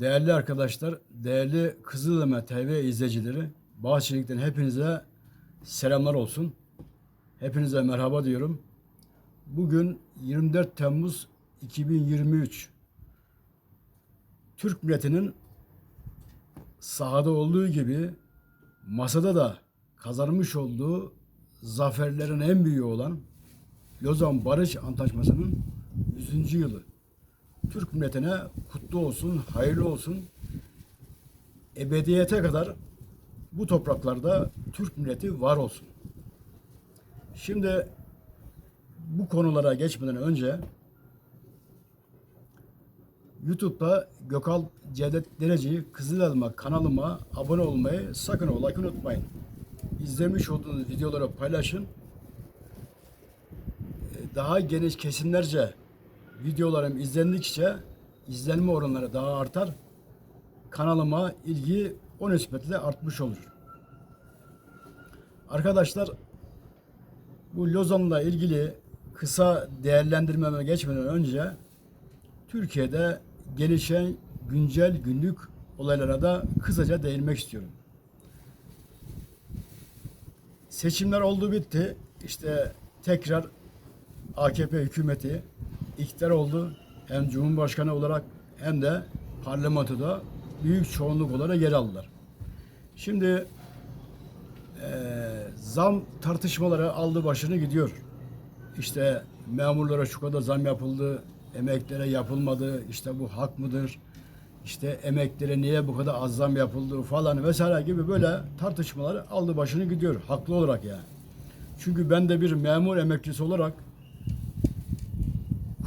Değerli arkadaşlar, değerli Kızılöme TV izleyicileri, Bahçelik'ten hepinize selamlar olsun. Hepinize merhaba diyorum. Bugün 24 Temmuz 2023. Türk milletinin sahada olduğu gibi masada da kazanmış olduğu zaferlerin en büyüğü olan Lozan Barış Antlaşması'nın 100. yılı. Türk milletine kutlu olsun, hayırlı olsun. Ebediyete kadar bu topraklarda Türk milleti var olsun. Şimdi bu konulara geçmeden önce YouTube'da Gökal Cevdet Dereci Kızıl Elma kanalıma abone olmayı sakın ola ki unutmayın. İzlemiş olduğunuz videoları paylaşın. Daha geniş kesimlerce videolarım izlendikçe izlenme oranları daha artar. Kanalıma ilgi o nispetle artmış olur. Arkadaşlar bu Lozan'la ilgili kısa değerlendirmeme geçmeden önce Türkiye'de gelişen güncel günlük olaylara da kısaca değinmek istiyorum. Seçimler oldu bitti. İşte tekrar AKP hükümeti iktidar oldu. Hem Cumhurbaşkanı olarak hem de parlamentoda büyük çoğunluk olarak yer aldılar. Şimdi eee, zam tartışmaları aldı başını gidiyor. İşte memurlara şu kadar zam yapıldı, emeklere yapılmadı, işte bu hak mıdır? İşte emeklere niye bu kadar az zam yapıldı falan vesaire gibi böyle tartışmalar aldı başını gidiyor. Haklı olarak yani. Çünkü ben de bir memur emeklisi olarak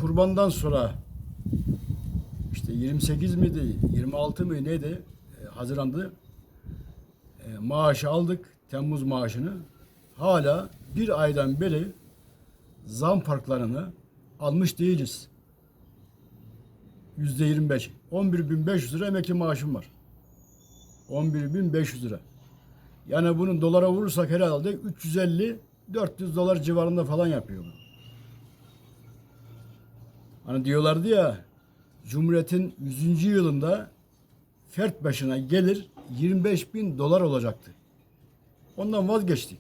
kurbandan sonra işte 28 miydi, 26 mı neydi? E, Haziran'da e, maaşı aldık, Temmuz maaşını. Hala bir aydan beri zam farklarını almış değiliz. Yüzde 25. 11.500 lira emekli maaşım var. 11.500 lira. Yani bunun dolara vurursak herhalde 350 400 dolar civarında falan yapıyor bu. Hani diyorlardı ya Cumhuriyet'in 100. yılında fert başına gelir 25 bin dolar olacaktı. Ondan vazgeçtik.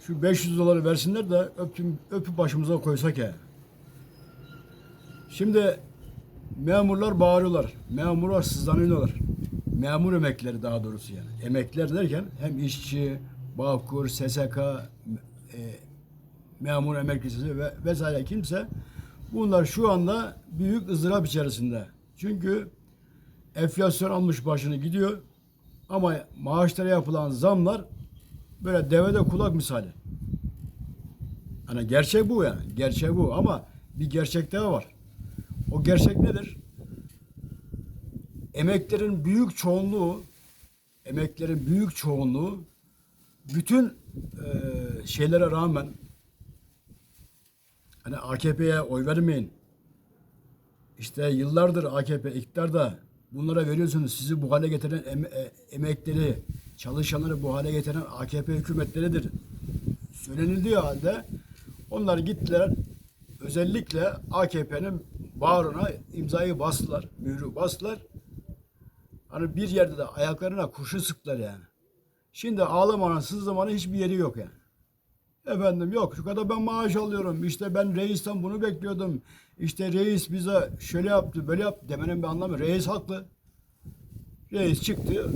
Şu 500 doları versinler de öptüm, öpüp başımıza koysak ya. Şimdi memurlar bağırıyorlar. Memurlar sızlanıyorlar. Memur emeklileri daha doğrusu yani. Emekliler derken hem işçi, Bağkur, SSK, e, memur emeklisi ve vesaire kimse bunlar şu anda büyük ızdırap içerisinde. Çünkü enflasyon almış başını gidiyor ama maaşlara yapılan zamlar böyle devede kulak misali. Hani gerçek bu yani. Gerçek bu ama bir gerçek daha var. O gerçek nedir? Emeklerin büyük çoğunluğu emeklerin büyük çoğunluğu bütün eee, şeylere rağmen hani AKP'ye oy vermeyin. İşte yıllardır AKP iktidarda bunlara veriyorsunuz. Sizi bu hale getiren em- e, emekleri, çalışanları bu hale getiren AKP hükümetleridir. Söylenildiği halde onlar gittiler özellikle AKP'nin bağrına imzayı bastılar, mührü bastılar. Hani bir yerde de ayaklarına kurşun sıktılar yani. Şimdi ağlamanın, sızlamanın hiçbir yeri yok yani. Efendim yok şu kadar ben maaş alıyorum. İşte ben reisten bunu bekliyordum. İşte reis bize şöyle yaptı böyle yaptı demenin bir anlamı. Reis haklı. Reis çıktı.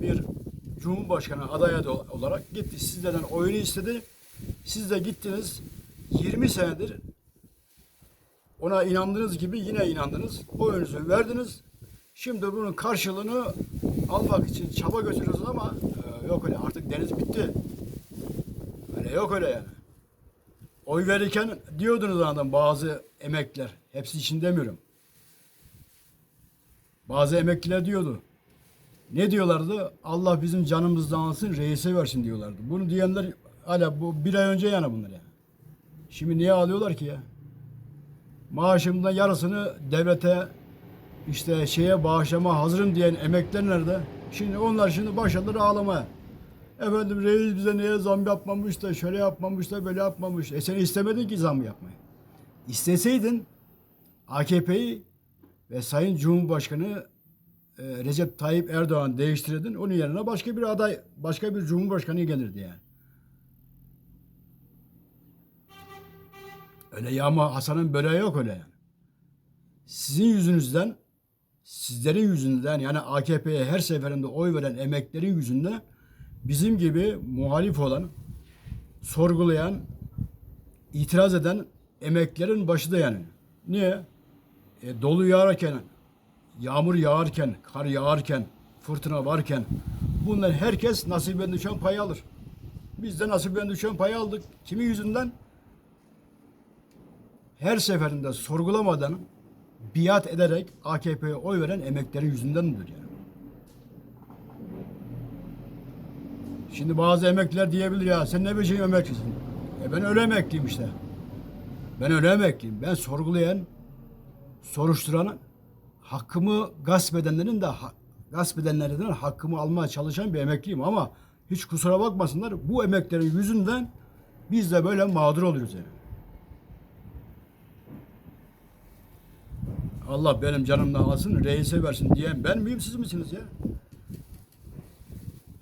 Bir Cumhurbaşkanı adayı adı olarak gitti. Sizlerden oyunu istedi. Siz de gittiniz. 20 senedir ona inandığınız gibi yine inandınız. Oyunuzu verdiniz. Şimdi bunun karşılığını almak için çaba götürüyorsunuz ama e, yok öyle artık deniz bitti. Öyle yok öyle yani. Oy verirken diyordunuz adam bazı emekliler. Hepsi için demiyorum. Bazı emekliler diyordu. Ne diyorlardı? Allah bizim canımızdan alsın reise versin diyorlardı. Bunu diyenler hala bu bir ay önce yani bunlar yani. Şimdi niye alıyorlar ki ya? Maaşımdan yarısını devlete işte şeye bağışlama hazırım diyen emekliler nerede? Şimdi onlar şimdi başladılar ağlamaya. Efendim reis bize niye zam yapmamış da şöyle yapmamış da böyle yapmamış. E sen istemedin ki zam yapmayı. İsteseydin AKP'yi ve Sayın Cumhurbaşkanı e, Recep Tayyip Erdoğan değiştirdin. Onun yerine başka bir aday, başka bir cumhurbaşkanı gelirdi yani. Öyle yağma Hasan'ın böreği yok öyle yani. Sizin yüzünüzden, sizlerin yüzünden yani AKP'ye her seferinde oy veren emeklerin yüzünden bizim gibi muhalif olan, sorgulayan, itiraz eden emeklerin başı da yani. Niye? E, dolu yağarken, yağmur yağarken, kar yağarken, fırtına varken bunlar herkes nasiben düşen payı alır. Biz de nasiben düşen payı aldık. Kimin yüzünden? Her seferinde sorgulamadan biat ederek AKP'ye oy veren emeklerin yüzündendir yani. Şimdi bazı emekliler diyebilir ya sen ne biçim emeklisin? E ben öyle emekliyim işte. Ben öyle emekliyim. Ben sorgulayan, soruşturan, hakkımı gasp edenlerin de gasp edenlerden hakkımı almaya çalışan bir emekliyim ama hiç kusura bakmasınlar bu emeklerin yüzünden biz de böyle mağdur oluyoruz yani. Allah benim canımdan alsın, reise versin diyen ben miyim siz misiniz ya?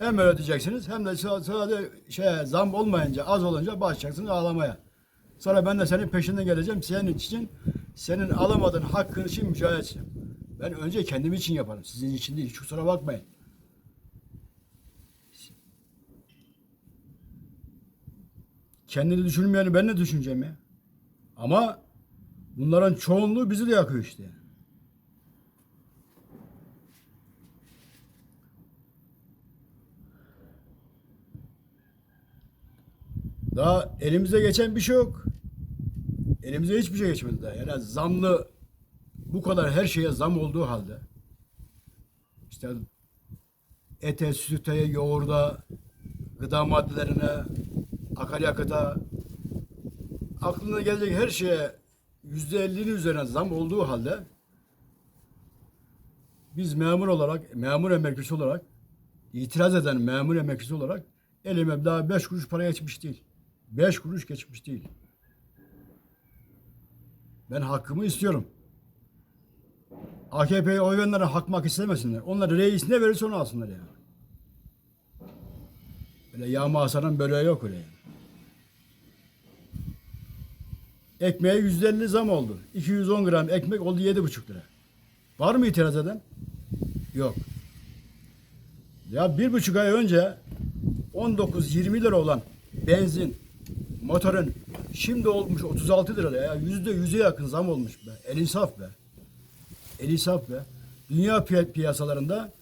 Hem öyle diyeceksiniz hem de sadece şey zam olmayınca az olunca başlayacaksınız ağlamaya. Sonra ben de senin peşinden geleceğim senin için senin alamadığın hakkın için mücadele edeceğim. Ben önce kendim için yaparım. Sizin için değil. Hiç kusura bakmayın. Kendini düşünmeyeni ben ne düşüneceğim ya? Ama bunların çoğunluğu bizi de yakıyor işte. Daha elimize geçen bir şey yok. Elimize hiçbir şey geçmedi daha. Yani zamlı bu kadar her şeye zam olduğu halde işte ete, süte, yoğurda, gıda maddelerine, akaryakıta aklına gelecek her şeye yüzde ellinin üzerine zam olduğu halde biz memur olarak, memur emeklisi olarak itiraz eden memur emeklisi olarak elime daha beş kuruş para geçmiş değil. Beş kuruş geçmiş değil. Ben hakkımı istiyorum. AKP'ye oy verenler hakmak istemesinler. Onlar reis ne verirse onu alsınlar yani. Öyle yağma Hasan'ın böreği yok öyle yani. Ekmeğe yüzde elli zam oldu. 210 gram ekmek oldu yedi buçuk lira. Var mı itiraz eden? Yok. Ya bir buçuk ay önce 19-20 lira olan benzin, motorun şimdi olmuş 36 lira ya. Yüzde yüze yakın zam olmuş be. El insaf be. El insaf be. Dünya piy- piyasalarında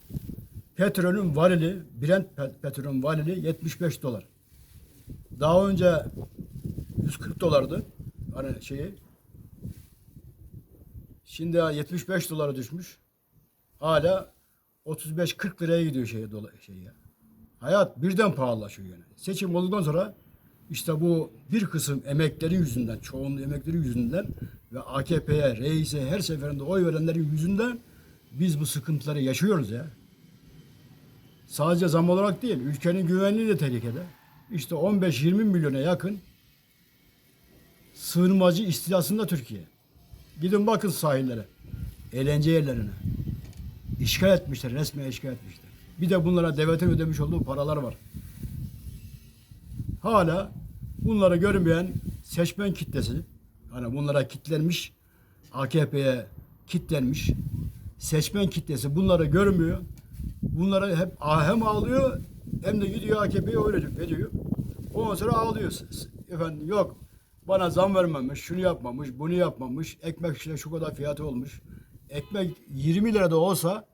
petrolün varili, Brent pe- petrolün varili 75 dolar. Daha önce 140 dolardı. Hani şeyi. Şimdi 75 dolara düşmüş. Hala 35-40 liraya gidiyor şey, dola, şey ya. Hayat birden pahalılaşıyor yani. Seçim olduktan sonra işte bu bir kısım emeklerin yüzünden, çoğunluğu emeklerin yüzünden ve AKP'ye, reise her seferinde oy verenlerin yüzünden biz bu sıkıntıları yaşıyoruz ya. Sadece zam olarak değil, ülkenin güvenliği de tehlikede. İşte 15-20 milyona yakın sığınmacı istilasında Türkiye. Gidin bakın sahillere, eğlence yerlerine. İşgal etmişler, resmen işgal etmişler. Bir de bunlara devletin ödemiş olduğu paralar var. Hala bunları görmeyen seçmen kitlesi, hani bunlara kitlenmiş, AKP'ye kitlenmiş seçmen kitlesi bunları görmüyor. Bunları hep hem ağlıyor hem de gidiyor AKP'ye oy veriyor. Ondan sonra ağlıyor. Efendim yok bana zam vermemiş, şunu yapmamış, bunu yapmamış, ekmek işte şu kadar fiyatı olmuş. Ekmek 20 lirada olsa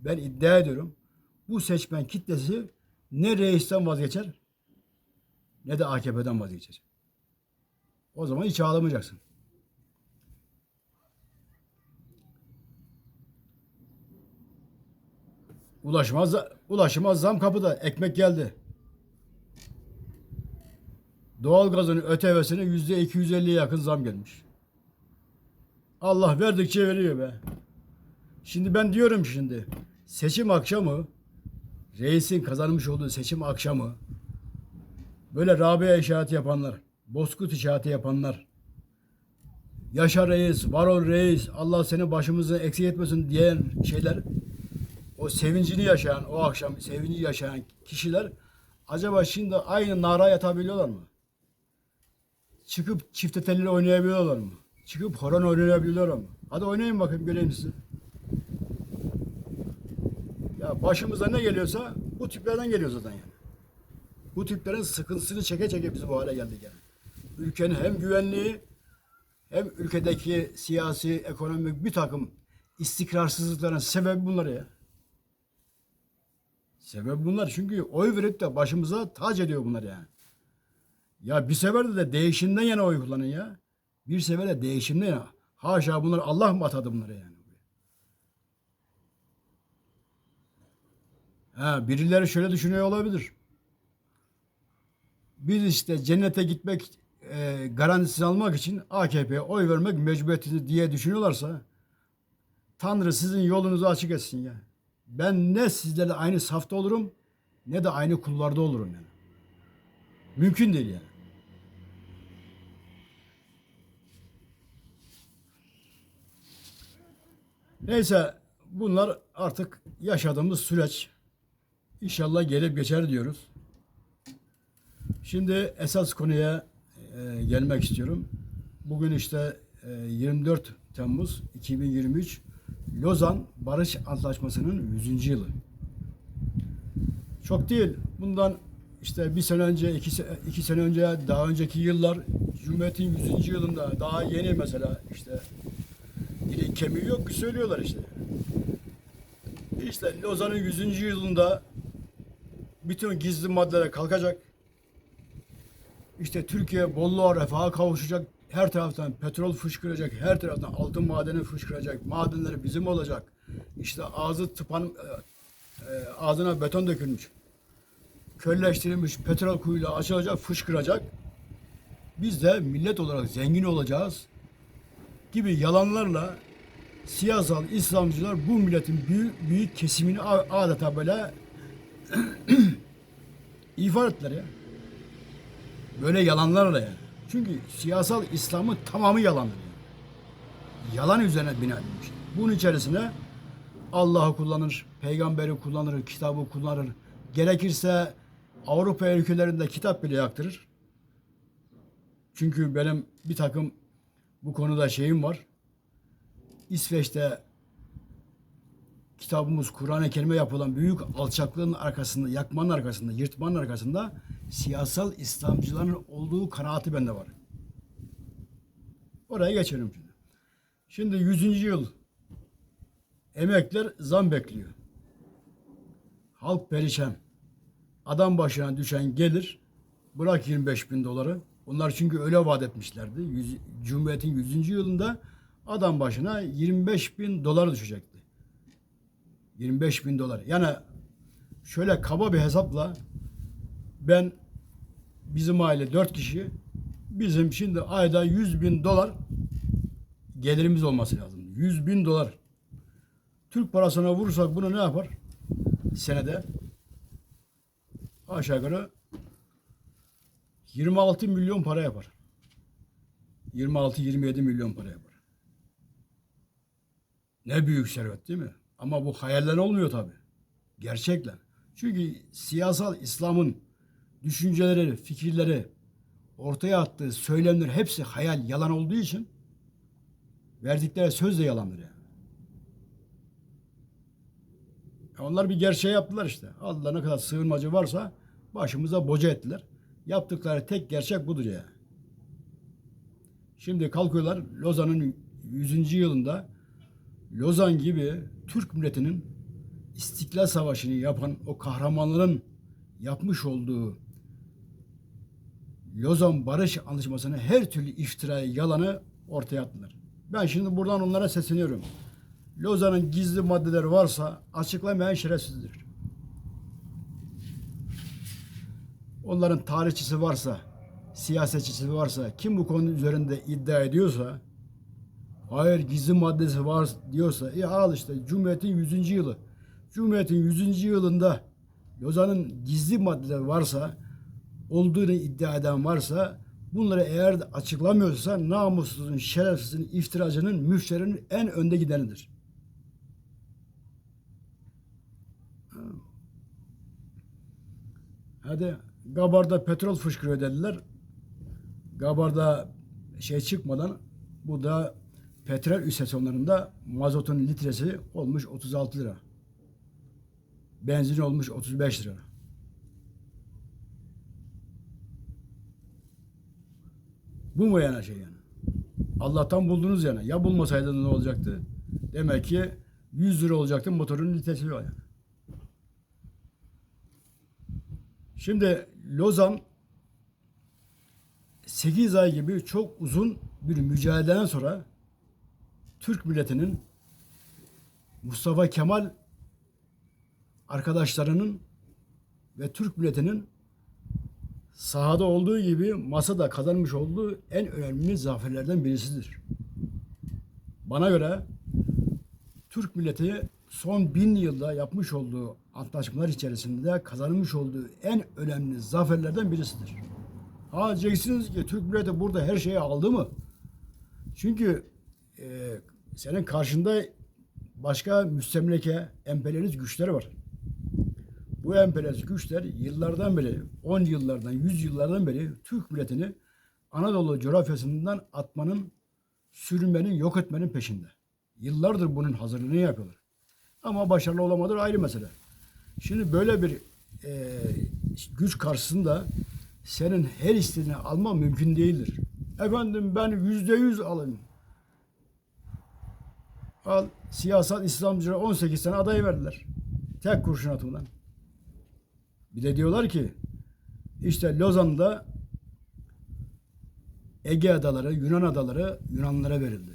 ben iddia ediyorum bu seçmen kitlesi ne reisten vazgeçer ne de AKP'den vazgeçer. O zaman hiç ağlamayacaksın. Ulaşmaz, ulaşıma zam kapıda. Ekmek geldi. Doğalgazın ÖTV'sine yüzde 250'ye yakın zam gelmiş. Allah verdikçe veriyor be. Şimdi ben diyorum şimdi seçim akşamı reisin kazanmış olduğu seçim akşamı böyle Rabia işareti yapanlar, Bozkurt işareti yapanlar, Yaşa reis, var ol reis, Allah seni başımızı eksik etmesin diyen şeyler o sevincini yaşayan, o akşam sevinci yaşayan kişiler acaba şimdi aynı nara yatabiliyorlar mı? Çıkıp çifte telli oynayabiliyorlar mı? Çıkıp horon oynayabiliyorlar mı? Hadi oynayın bakayım göreyim sizi. Ya başımıza ne geliyorsa bu tiplerden geliyor zaten yani. Bu tiplerin sıkıntısını çeke çeke biz bu hale geldik yani. Ülkenin hem güvenliği hem ülkedeki siyasi, ekonomik bir takım istikrarsızlıkların sebebi bunlar ya. Sebep bunlar çünkü oy verip de başımıza tac ediyor bunlar yani. Ya bir sefer de değişimden yana oy kullanın ya. Bir sefer de değişimden yana. Haşa bunlar Allah mı atadı bunları yani? Ha, birileri şöyle düşünüyor olabilir. Biz işte cennete gitmek e, garantisini almak için AKP'ye oy vermek mecburiyeti diye düşünüyorlarsa Tanrı sizin yolunuzu açık etsin ya. Ben ne sizlerle aynı safta olurum ne de aynı kullarda olurum yani. Mümkün değil yani. Neyse bunlar artık yaşadığımız süreç. İnşallah gelip geçer diyoruz. Şimdi esas konuya e, gelmek istiyorum. Bugün işte e, 24 Temmuz 2023 Lozan Barış Antlaşması'nın 100. yılı. Çok değil. Bundan işte bir sene önce, iki, iki sene önce, daha önceki yıllar Cumhuriyet'in 100. yılında daha yeni mesela işte dili kemiği yok ki söylüyorlar işte. İşte Lozan'ın 100. yılında bütün gizli maddeler kalkacak. İşte Türkiye bolluğa refaha kavuşacak. Her taraftan petrol fışkıracak. Her taraftan altın madeni fışkıracak. Madenleri bizim olacak. İşte ağzı tıpan e, e, ağzına beton dökülmüş. Kölleştirilmiş petrol kuyuyla açılacak, fışkıracak. Biz de millet olarak zengin olacağız gibi yalanlarla siyasal İslamcılar bu milletin büyük, büyük kesimini adeta böyle ifade ettiler ya. Böyle yalanlarla yani. Çünkü siyasal İslam'ın tamamı yalandır. Yalan üzerine bina edilmiş. Bunun içerisine Allah'ı kullanır, peygamberi kullanır, kitabı kullanır. Gerekirse Avrupa ülkelerinde kitap bile yaktırır. Çünkü benim bir takım bu konuda şeyim var. İsveç'te kitabımız Kur'an-ı Kerim'e yapılan büyük alçaklığın arkasında, yakmanın arkasında, yırtmanın arkasında siyasal İslamcıların olduğu kanaati bende var. Oraya geçelim şimdi. Şimdi 100. yıl emekler zam bekliyor. Halk perişan. Adam başına düşen gelir bırak 25 bin doları. Onlar çünkü öyle vaat etmişlerdi. Yüz- Cumhuriyet'in 100. yılında adam başına 25 bin dolar düşecekti. 25 bin dolar. Yani şöyle kaba bir hesapla ben bizim aile 4 kişi bizim şimdi ayda 100 bin dolar gelirimiz olması lazım. 100 bin dolar. Türk parasına vurursak bunu ne yapar? Senede aşağı yukarı 26 milyon para yapar. 26-27 milyon para yapar. Ne büyük servet değil mi? Ama bu hayaller olmuyor tabi. Gerçekler. Çünkü siyasal İslam'ın düşünceleri, fikirleri, ortaya attığı söylemler hepsi hayal, yalan olduğu için verdikleri söz de yalandır yani. E Onlar bir gerçeği yaptılar işte. Allah ne kadar sığınmacı varsa başımıza boca ettiler. Yaptıkları tek gerçek budur ya. Şimdi kalkıyorlar Lozan'ın 100. yılında Lozan gibi Türk milletinin İstiklal Savaşı'nı yapan o kahramanların yapmış olduğu Lozan Barış Anlaşması'nı her türlü iftirayı, yalanı ortaya attılar. Ben şimdi buradan onlara sesleniyorum. Lozan'ın gizli maddeleri varsa açıklamayan şerefsizdir. Onların tarihçisi varsa, siyasetçisi varsa, kim bu konu üzerinde iddia ediyorsa, Hayır gizli maddesi var diyorsa e al işte Cumhuriyet'in 100. yılı. Cumhuriyet'in 100. yılında Lozan'ın gizli maddeler varsa olduğunu iddia eden varsa bunları eğer açıklamıyorsa namussuzun, şerefsizin, iftiracının, müfşerinin en önde gidenidir. Hadi Gabar'da petrol fışkırıyor dediler. Gabar'da şey çıkmadan bu da petrol istasyonlarında mazotun litresi olmuş 36 lira. Benzin olmuş 35 lira. Bu mu yani şey yani? Allah'tan buldunuz yani. Ya bulmasaydınız ne olacaktı? Demek ki 100 lira olacaktı motorun litresi yani. Şimdi Lozan 8 ay gibi çok uzun bir mücadeleden sonra Türk milletinin Mustafa Kemal arkadaşlarının ve Türk milletinin sahada olduğu gibi masada kazanmış olduğu en önemli zaferlerden birisidir. Bana göre Türk milleti son bin yılda yapmış olduğu antlaşmalar içerisinde kazanmış olduğu en önemli zaferlerden birisidir. Ha diyeceksiniz ki Türk milleti burada her şeyi aldı mı? Çünkü e, senin karşında başka müstemleke, emperyalist güçler var. Bu emperyalist güçler yıllardan beri, 10 yıllardan, 100 yıllardan beri Türk milletini Anadolu coğrafyasından atmanın, sürünmenin, yok etmenin peşinde. Yıllardır bunun hazırlığını yapıyorlar. Ama başarılı olamadır ayrı mesele. Şimdi böyle bir e, güç karşısında senin her istediğini alma mümkün değildir. Efendim ben yüzde yüz alayım. Al siyasal İslamcılara 18 tane aday verdiler. Tek kurşun atımdan. Bir de diyorlar ki işte Lozan'da Ege adaları, Yunan adaları Yunanlara verildi.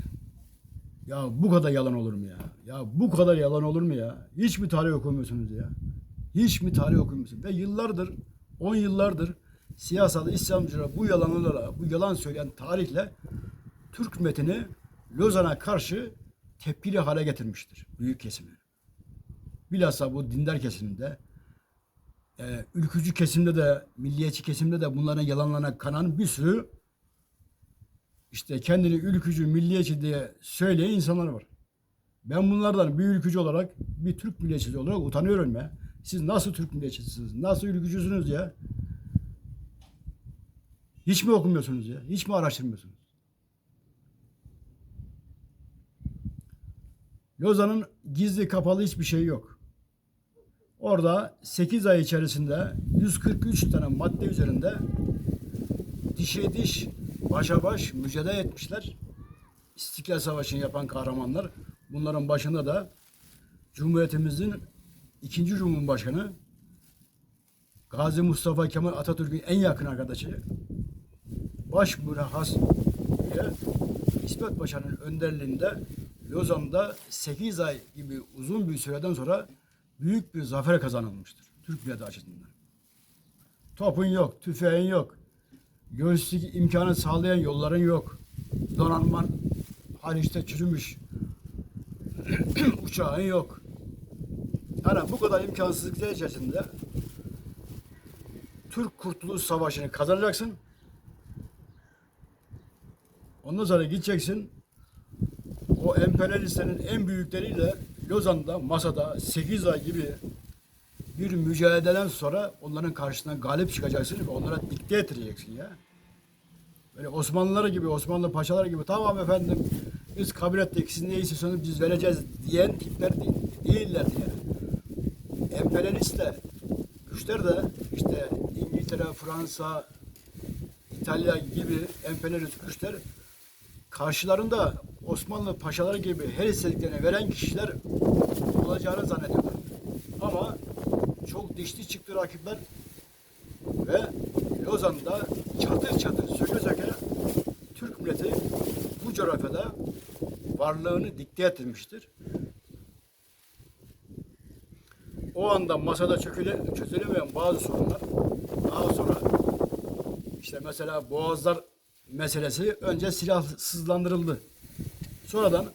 Ya bu kadar yalan olur mu ya? Ya bu kadar yalan olur mu ya? Hiç mi tarih okumuyorsunuz ya? Hiç mi tarih okumuyorsunuz? Ve yıllardır, 10 yıllardır siyasal İslamcılar bu yalanlarla, bu yalan söyleyen tarihle Türk milletini Lozan'a karşı tepkili hale getirmiştir büyük kesimi. Bilhassa bu dindar kesiminde, e, ülkücü kesimde de, milliyetçi kesimde de bunların yalanlarına kanan bir sürü işte kendini ülkücü, milliyetçi diye söyleyen insanlar var. Ben bunlardan bir ülkücü olarak, bir Türk milliyetçisi olarak utanıyorum ya. Siz nasıl Türk milliyetçisiniz? Nasıl ülkücüsünüz ya? Hiç mi okumuyorsunuz ya? Hiç mi araştırmıyorsunuz? Lozan'ın gizli kapalı hiçbir şey yok. Orada 8 ay içerisinde 143 tane madde üzerinde dişe diş, başa baş mücadele etmişler. İstiklal Savaşı'nı yapan kahramanlar. Bunların başında da Cumhuriyetimizin ikinci Cumhurbaşkanı Gazi Mustafa Kemal Atatürk'ün en yakın arkadaşı baş mürahhas diye İsmet Paşa'nın önderliğinde Lozan'da 8 ay gibi uzun bir süreden sonra büyük bir zafer kazanılmıştır. Türk milleti açısından. Topun yok, tüfeğin yok. Göğüslük imkanı sağlayan yolların yok. Donanman Haliç'te çürümüş. Uçağın yok. Yani bu kadar imkansızlıklar içerisinde Türk Kurtuluş Savaşı'nı kazanacaksın. Ondan sonra gideceksin. O emperyalistlerin en büyükleriyle Lozan'da masada 8 ay gibi bir mücadeleden sonra onların karşısına galip çıkacaksın ve onlara dikte ettireceksin ya. Böyle Osmanlılar gibi, Osmanlı paşalar gibi tamam efendim biz kabul ettik siz ne istiyorsanız biz vereceğiz diyen tipler değil, değiller yani. Emperyalistler, güçler de işte İngiltere, Fransa, İtalya gibi emperyalist güçler karşılarında Osmanlı paşaları gibi her istediklerini veren kişiler olacağını zannediyorlar. Ama çok dişli çıktı rakipler ve Lozan'da çatır çatır söke söke Türk milleti bu coğrafyada varlığını dikte ettirmiştir. O anda masada çöküle, çözülemeyen bazı sorunlar daha sonra işte mesela boğazlar meselesi önce silahsızlandırıldı. Sonradan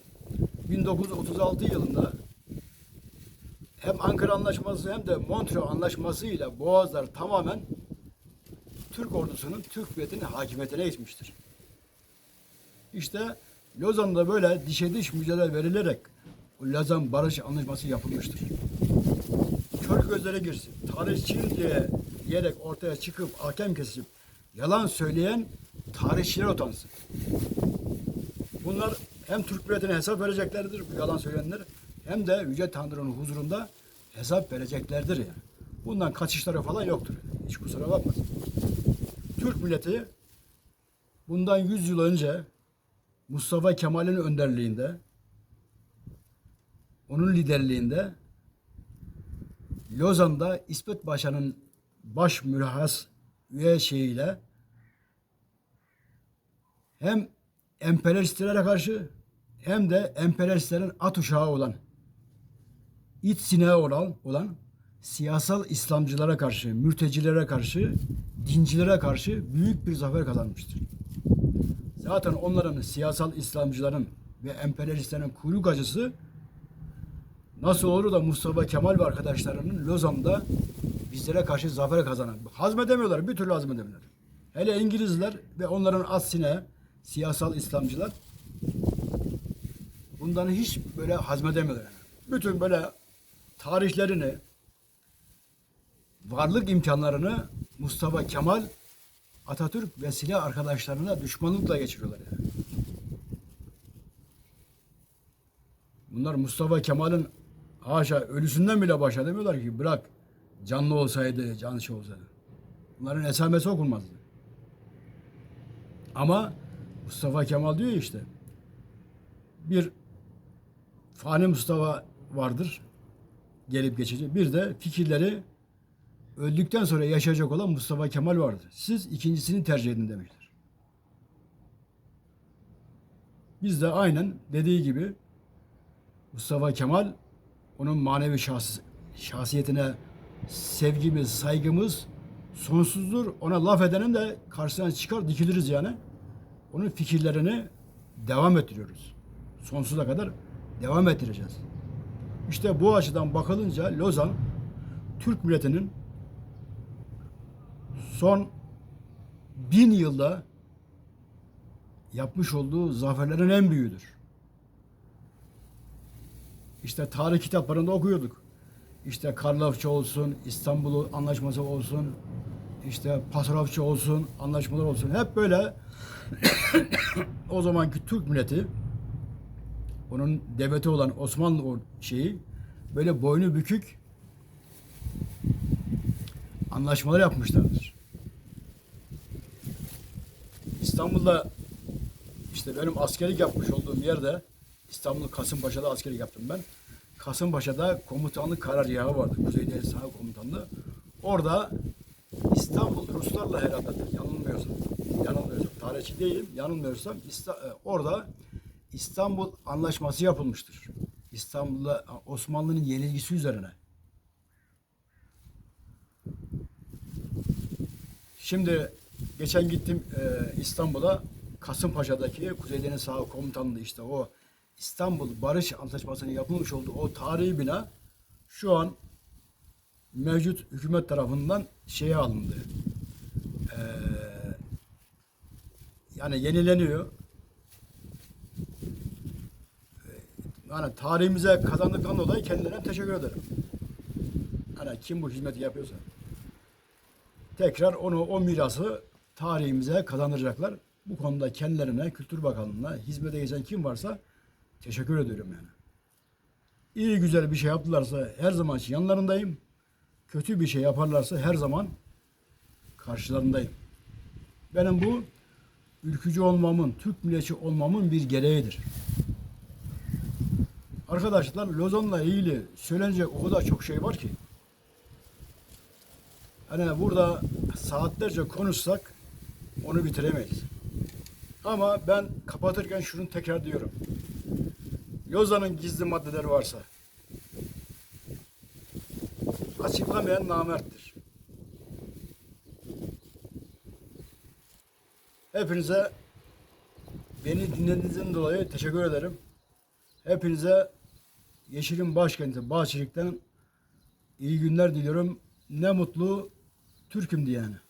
1936 yılında hem Ankara Anlaşması hem de Montreux Anlaşması ile Boğazlar tamamen Türk ordusunun, Türk milletinin hakimiyetine geçmiştir. İşte Lozan'da böyle dişe diş mücadele verilerek Lozan Barış Anlaşması yapılmıştır. Kör gözlere girsin. Tarihçiyim diye diyerek ortaya çıkıp hakem kesip yalan söyleyen tarihçiler utansın. Bunlar hem Türk milletine hesap vereceklerdir bu yalan söyleyenler hem de Yüce Tanrı'nın huzurunda hesap vereceklerdir yani. Bundan kaçışları falan yoktur. Hiç kusura bakmasın. Türk milleti bundan 100 yıl önce Mustafa Kemal'in önderliğinde onun liderliğinde Lozan'da İsmet Paşa'nın baş mülahas üye şeyiyle hem emperyalistlere karşı hem de emperyalistlerin at uşağı olan iç sineği olan, olan siyasal İslamcılara karşı, mürtecilere karşı, dincilere karşı büyük bir zafer kazanmıştır. Zaten onların siyasal İslamcıların ve emperyalistlerin kuyruk acısı nasıl olur da Mustafa Kemal ve arkadaşlarının Lozan'da bizlere karşı zafer kazanan. Hazmedemiyorlar, bir türlü hazmedemiyorlar. Hele İngilizler ve onların az sineği, siyasal İslamcılar bundan hiç böyle hazmedemiyorlar. Bütün böyle tarihlerini, varlık imkanlarını Mustafa Kemal, Atatürk ve silah arkadaşlarına düşmanlıkla geçiriyorlar yani. Bunlar Mustafa Kemal'in haşa ölüsünden bile baş edemiyorlar ki bırak canlı olsaydı, canlı şey olsaydı. Bunların esamesi okunmazdı. Ama Mustafa Kemal diyor işte bir fani Mustafa vardır gelip geçici. Bir de fikirleri öldükten sonra yaşayacak olan Mustafa Kemal vardır. Siz ikincisini tercih edin demiştir. Biz de aynen dediği gibi Mustafa Kemal onun manevi şahs şahsiyetine sevgimiz, saygımız sonsuzdur. Ona laf edenin de karşısına çıkar dikiliriz yani. Onun fikirlerini devam ettiriyoruz. Sonsuza kadar devam ettireceğiz. İşte bu açıdan bakılınca Lozan Türk milletinin son bin yılda yapmış olduğu zaferlerin en büyüğüdür. İşte tarih kitaplarında okuyorduk. İşte Karlofça olsun, İstanbul Anlaşması olsun, işte Pasarofça olsun, anlaşmalar olsun. Hep böyle o zamanki Türk milleti onun devleti olan Osmanlı şeyi böyle boynu bükük anlaşmalar yapmışlardır. İstanbul'da işte benim askerlik yapmış olduğum yerde İstanbul Kasımpaşa'da askerlik yaptım ben. Kasımpaşa'da komutanlık karargahı vardı. Kuzey Deniz Saha Komutanlığı. Orada İstanbul Ruslarla herhalde yanılmıyorsam, yanılmıyorsam, tarihçi değilim, yanılmıyorsam e, orada İstanbul Anlaşması yapılmıştır. İstanbul'da Osmanlı'nın yenilgisi üzerine. Şimdi geçen gittim e, İstanbul'a Kasımpaşa'daki Kuzey Deniz Saha Komutanlığı işte o İstanbul Barış Antlaşması'nın yapılmış olduğu o tarihi bina şu an mevcut hükümet tarafından şeye alındı. Ee, yani yenileniyor. Ee, Yani tarihimize kazandıktan dolayı kendilerine teşekkür ederim. Hani kim bu hizmeti yapıyorsa. Tekrar onu, o mirası tarihimize kazandıracaklar. Bu konuda kendilerine, Kültür Bakanlığı'na, hizmete geçen kim varsa teşekkür ediyorum yani. İyi güzel bir şey yaptılarsa her zaman için yanlarındayım. Kötü bir şey yaparlarsa her zaman karşılarındayım. Benim bu ülkücü olmamın, Türk milliyetçi olmamın bir gereğidir. Arkadaşlar Lozan'la ilgili söylenecek o kadar çok şey var ki. Hani burada saatlerce konuşsak onu bitiremeyiz. Ama ben kapatırken şunu tekrar diyorum. Lozan'ın gizli maddeleri varsa açıklamayan namerttir. Hepinize beni dinlediğinizden dolayı teşekkür ederim. Hepinize Yeşil'in başkenti Bahçelik'ten iyi günler diliyorum. Ne mutlu Türk'üm diyene.